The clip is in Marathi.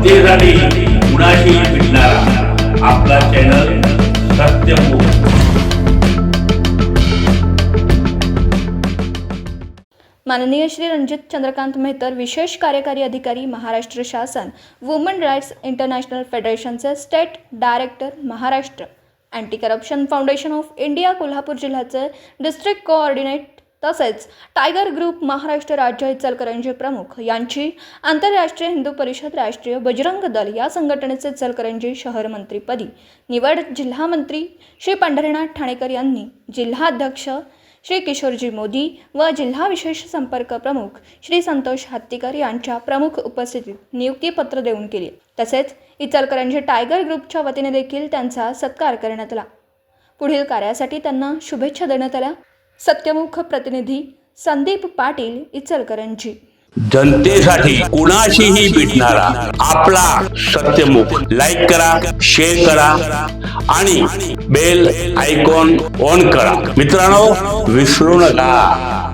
जनतेसाठी कुणाशी भेटणारा आपला चॅनल सत्यमुख माननीय श्री रणजित चंद्रकांत मेहतर विशेष कार्यकारी अधिकारी महाराष्ट्र शासन woman rights international फेडरेशनचे state director Maharashtra. Anti corruption foundation of India Kolhapur जिल्ह्याचे डिस्ट्रिक्ट कोऑर्डिनेट तसेच टायगर ग्रुप महाराष्ट्र राज्य इचलकरंजी प्रमुख यांची आंतरराष्ट्रीय हिंदू परिषद राष्ट्रीय बजरंग दल या संघटनेचे इचलकरंजी शहर मंत्रीपदी निवड जिल्हामंत्री श्री पंढरीनाथ ठाणेकर यांनी जिल्हाध्यक्ष श्री किशोरजी मोदी व जिल्हा विशेष संपर्क प्रमुख श्री संतोष हत्तीकर यांच्या प्रमुख उपस्थितीत नियुक्तीपत्र देऊन केली. तसेच इचलकरंजी टायगर ग्रुपच्या वतीने देखील त्यांचा सत्कार करण्यात आला. पुढील कार्यासाठी त्यांना शुभेच्छा देण्यात आल्या. सत्यमुख प्रतिनिधी संदीप पाटील इचलकरंजी. जनतेसाठी कुणाशीही भेटणारा आपला सत्यमुख. लाईक करा शेअर करा आणि बेल आयकॉन ऑन करा. मित्रांनो विसरू नका.